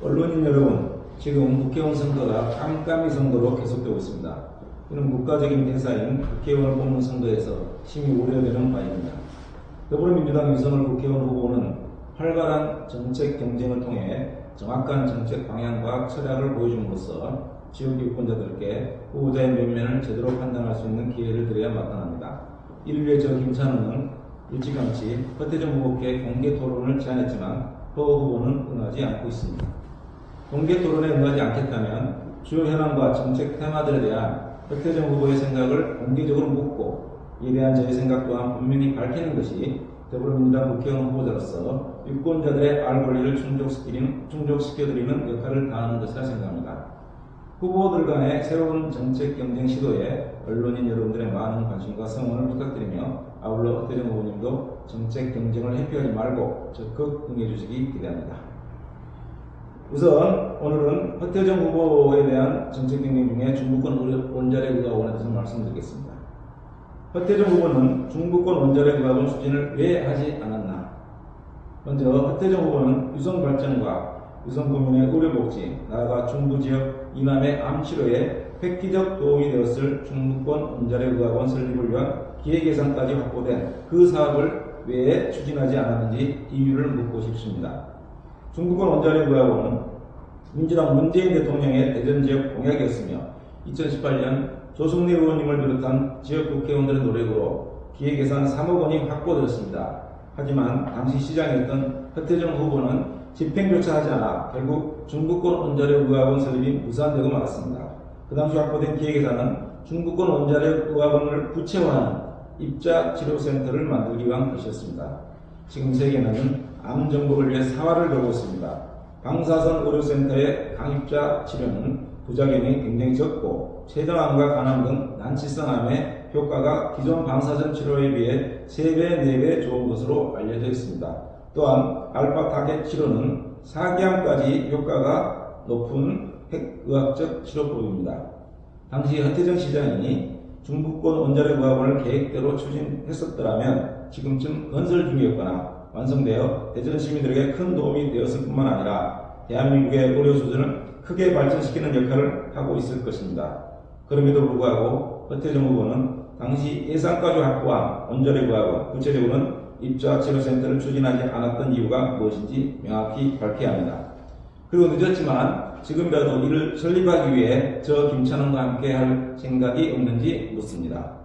언론인 여러분, 지금 국회의원 선거가 깜깜이 선거로 계속되고 있습니다. 이는 국가적인 대사인 국회의원을 뽑는 선거에서 심히 우려되는 바입니다. 더불어민주당 유성을 국회의원 후보는 활발한 정책 경쟁을 통해 정확한 정책 방향과 철학을 보여줌으로써 지역 유권자들께 후보자의 면면을 제대로 판단할 수 있는 기회를 드려야 마땅합니다. 이를 위해 저 김찬호는 일찌감치 허태정 후보께 공개 토론을 제안했지만 허 후보는 응하지 않고 있습니다. 공개 토론에 응하지 않겠다면 주요 현안과 정책 테마들에 대한 허태정 후보의 생각을 공개적으로 묻고 이에 대한 저의 생각 또한 분명히 밝히는 것이 더불어민주당 국회의원 후보자로서 유권자들의 알 권리를 충족시키는, 충족시켜드리는 역할을 다하는 것이라 생각합니다. 후보들 간의 새로운 정책 경쟁 시도에 언론인 여러분들의 많은 관심과 성원을 부탁드리며 아울러 허태정 후보님도 정책 경쟁을 회피하지 말고 적극 응해주시기 기대합니다. 우선 오늘은 허태정 후보에 대한 정책 경쟁 중에 중부권 원자력 의학원에 대해서 말씀드리겠습니다. 허태정 후보는 중부권 원자력 의학원 추진을 왜 하지 않았나? 먼저 허태정 후보는 유성 발전과 유성 국민의 의료복지, 나아가 중부 지역 이남의 암 치료에 획기적 도움이 되었을 중부권 원자력 의학원 설립을 위한 기획 예산까지 확보된 그 사업을 왜 추진하지 않았는지 이유를 묻고 싶습니다. 중부권 원자력 의학원은 민주당 문재인 대통령의 대전 지역 공약이었으며 2018년 조승래 의원님을 비롯한 지역 국회의원들의 노력으로 기획 예산 3억 원이 확보되었습니다. 하지만 당시 시장이었던 허태정 후보는 집행조차 하지 않아 결국 중부권 원자력 의학원 설립이 무산되고 말았습니다. 그 당시 확보된 기획 예산은 중부권 원자력 의학원을 구체화하는 입자 치료센터를 만들기 위한 것이었습니다. 지금 세계는 암 정복을 위해 사활을 걸고 있습니다. 방사선 의료센터의 강입자 치료는 부작용이 굉장히 적고 췌장암과 간암 등 난치성 암의 효과가 기존 방사선 치료에 비해 3배, 4배 좋은 것으로 알려져 있습니다. 또한 알파 타겟 치료는 사기암까지 효과가 높은 핵의학적 치료법입니다. 당시 허태정 시장이 중부권 원자력 의학원을 계획대로 추진했었더라면 지금쯤 건설 중이었거나 완성되어 대전 시민들에게 큰 도움이 되었을 뿐만 아니라 대한민국의 의료 수준을 크게 발전시키는 역할을 하고 있을 것입니다. 그럼에도 불구하고 허태정 후보는 당시 예산까지 확보한 원자력 의학원, 구체적으로는 입자 치료센터를 추진하지 않았던 이유가 무엇인지 명확히 밝혀야 합니다. 그리고 늦었지만 지금이라도 이를 설립하기 위해 저 김찬원과 함께 할 생각이 없는지 묻습니다.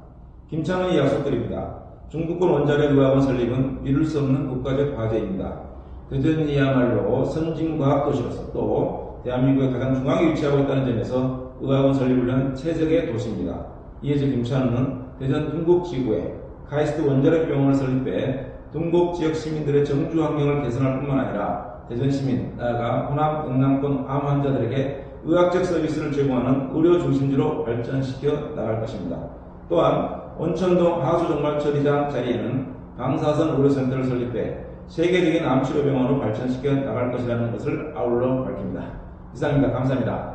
김찬원이 약속드립니다. 중국권 원자력 의학원 설립은 미룰 수 없는 국가적 과제입니다. 대전이야말로 선진과학 도시로서 또 대한민국의 가장 중앙에 위치하고 있다는 점에서 의학원 설립을 위한 최적의 도시입니다. 이에 저 김찬호는 대전 동국 지구에 카이스트 원자력 병원을 설립해 동국 지역 시민들의 정주 환경을 개선할 뿐만 아니라 대전 시민, 나아가 호남, 영남권 암 환자들에게 의학적 서비스를 제공하는 의료 중심지로 발전시켜 나갈 것입니다. 또한 원천동 하수종말 처리장 자리에는 방사선 의료센터를 설립해 세계적인 암치료병원으로 발전시켜 나갈 것이라는 것을 아울러 밝힙니다. 이상입니다. 감사합니다.